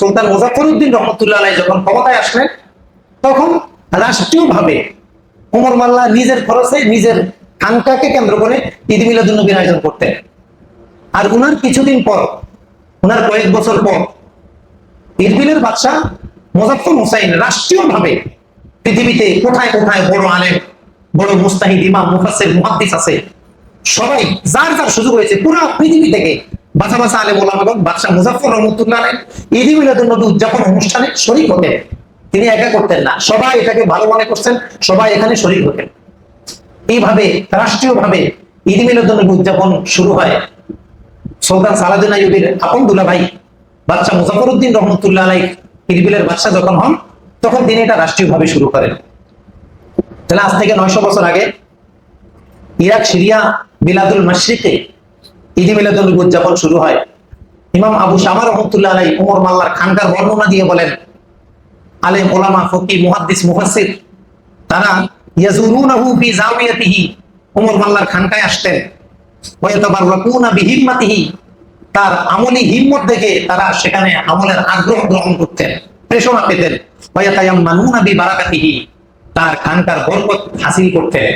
সুলতান মুজাফরউদ্দিন রহমতুল্লাহ আলাই যখন ক্ষমতায় আসলেন, তখন রাষ্ট্রীয়ভাবে ওমর মাল্লা নিজের খরচে নিজের খানকাকে কেন্দ্র করে ঈদ মিলাদুন্নবীর আয়োজন করতেন। আর উনার কিছুদিন পর, উনার কয়েক বছর পর ইরবিলের বাদশাহ মোজাফর হুসাইন রাষ্ট্রীয়ভাবে পৃথিবীতে কোথায় কোথায় বড় আলেম, বড় মুস্তাহিদ, ইমাম, মুফাসসির, মুহাদ্দিস আছে। সবাই যার যার সুযোগ হয়েছে, পুরো পৃথিবী থেকে বাছা বাছা আলেম ওলামাগণ বাদশাহ মুজাফর রহমতুল্লাহ ঈদ মিলাদুন নবী উদযাপন অনুষ্ঠানে শরীক হতেন। তিনি একা করতেন না। সবাই এটাকে ভালো মনে করছেন, সবাই এখানে শরীক হতেন। এইভাবে, রাষ্ট্রীয়ভাবে ঈদ মিলাদুন নবী উদযাপন শুরু হয়। সুলতান সালাদিন আইয়ুবের আপন দুলা ভাই বাচ্চা মুজাফরউদ্দিন রহমতুল্লাহ আলাই ইরবিলের বাদশা যখন হন, তখন তিনি এটা রাষ্ট্রীয়ভাবে শুরু করেন। তাহলে আজ থেকে নয়শো বছর আগে ইরাক, সিরিয়া বিলাদুল মাসরিকে ঈদ মিলাদুল নবী উদযাপন শুরু হয়। ইমাম আবু শামা রহমতুল্লাহ আলাই উমর মাল্লার খানকার বর্ণনা দিয়ে বলেন, আলেম, ওলামা, ফকি, মুহাদ্দিস, মুফাসসির, তারা ইয়াজুরুনাহু ফি জাওয়াতিহি উমর মাল্লার খানকায় আসতেন। ওয়াতাবাররাকুনা বিহিম্মাতিহি। তার আমলি হিম্মত দেখে তারা সেখানে আমলের আগ্রহ গ্রহণ করতেন প্রেষণা পেতেন। ওয়াতায়াম্মানুনা বিবারাকাতিহি। তার খানকার বরকত হাসিল করতেন।